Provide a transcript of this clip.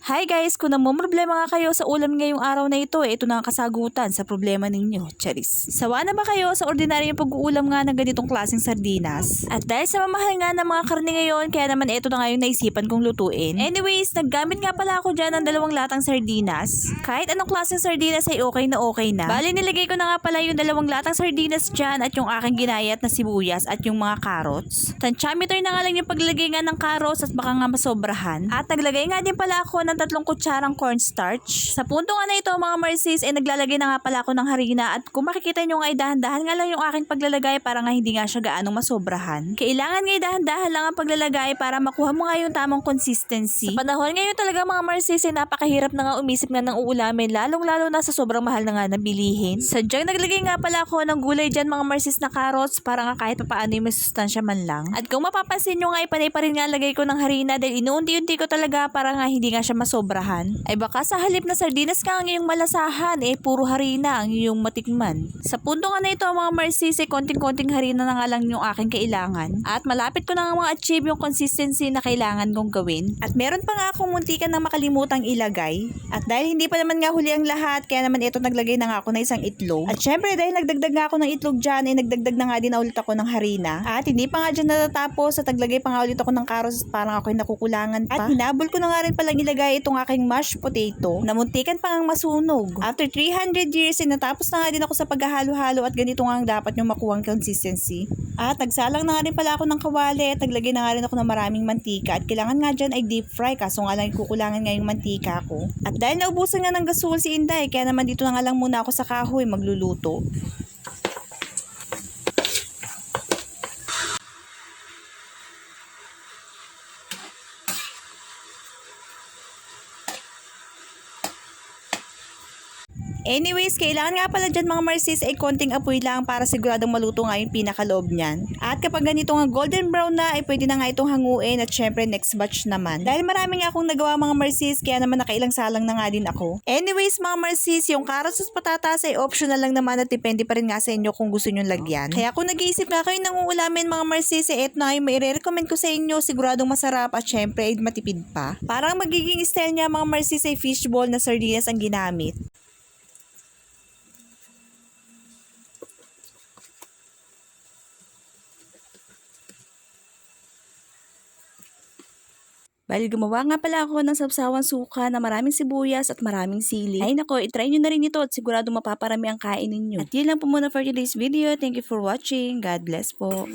Hi guys, kung namumroblema nga kayo sa ulam ngayong araw na ito, eh, ito na ang kasagutan sa problema ninyo. Charis. Sawa na ba kayo sa ordinaryong pag-uulam nga ng ganitong klaseng sardinas? At dahil sa mamahal nga ng mga karne ngayon, kaya naman ito na nga naisipan kong lutuin. Anyways, naggamit nga pala ako dyan ng dalawang latang sardinas. Kahit anong klaseng sardinas ay okay na okay na. Bali, nilagay ko na nga pala yung dalawang latang sardinas dyan at yung aking ginayat na sibuyas at yung mga carrots. Tantiameter na nga lang yung paglagay nga ng carrots at baka nga masobrahan. At naglagay nga din pala ako ng tatlong kutsarang cornstarch. Sa punto nga na ito mga Marcies, ay naglalagay na nga pala ako ng harina at kung makikita nyo nga ay dahan-dahan nga lang yung aking paglalagay para nga hindi nga siya gaanong masobrahan. Kailangan nga ay dahan-dahan lang ang paglalagay para makuha mo nga yung tamang consistency. Sa panahon ngayon talaga mga Marcies ay napakahirap na nga umisip nga ng uulamin lalong-lalo na sa sobrang mahal na nga na bilihin. Sadyang naglagay nga pala ako ng gulay dyan mga Marcies na carrots para nga kahit papaano yung may sustansya man lang. At kung mapapansin nyo nga ay panay pa rin nga lagay ko ng harina dahil inuunti-unti ko talaga para nga hindi nga siya masobrahan. Ay baka sa halip na sardinas ka ang iyong malasahan eh puro harina ang iyong matikman. Sa punto nga na ito mga Marcies ay konting-konting harina na nga lang yung aking kailangan. At malapit ko na nga mga achieve yung consistency na kailangan kong gawin. At meron pa nga akong muntikan na makalimutang ilagay. At dahil hindi pa naman nga huli ang lahat, kaya naman ito naglagay na nga ako ng isang itlog. At syempre dahil nagdagdag nga ako ng itlog dyan, ay nagdagdag na nga din ulit ako ng harina. At hindi pa nga dyan natatapos, at naglagay pa nga ulit ako ng carrots parang ako'y nakukulangan pa. At hinabol ko na nga rin palang ilagay itong aking mashed potato na muntikan pa ngang masunog. After 300 years, ay natapos na nga din ako sa paghahalo-halo at ganito nga ang dapat yung makuha ang consistency. At nagsalang na nga rin pala ako ng kawali at naglagay na nga rin ako ng maraming mantika at kailangan nga dyan ay deep fry kaso nga lang kukulangan nga yung mantika ko. At dahil naubusan nga ng gasol si Inday, kaya naman dito na nga lang muna ako sa kahoy magluluto. Anyways, kailangan nga pala dyan mga Marcis ay konting apoy lang para siguradong maluto nga yung pinakaloob niyan. At kapag ganito nga golden brown na, ay pwede na nga itong hanguin at syempre next batch naman. Dahil marami nga akong nagawa mga Marcis, kaya naman nakailang salang na nga din ako. Anyways mga Marcis, yung carrots at patatas ay optional lang naman at depende pa rin nga sa inyo kung gusto nyo lagyan. Kaya kung nag-iisip nga kayo ng uulamin mga Marcis, eh eto yung may recommend ko sa inyo, siguradong masarap at syempre ay matipid pa. Parang magiging style niya mga Marcis ay fishball na sardinas ang ginamit. Bali, gumawa nga pala ako ng sapsawang suka na maraming sibuyas at maraming sili. Ay nako, itry nyo na rin ito at sigurado mapaparami ang kain ninyo. At yun lang po muna for today's video. Thank you for watching. God bless po.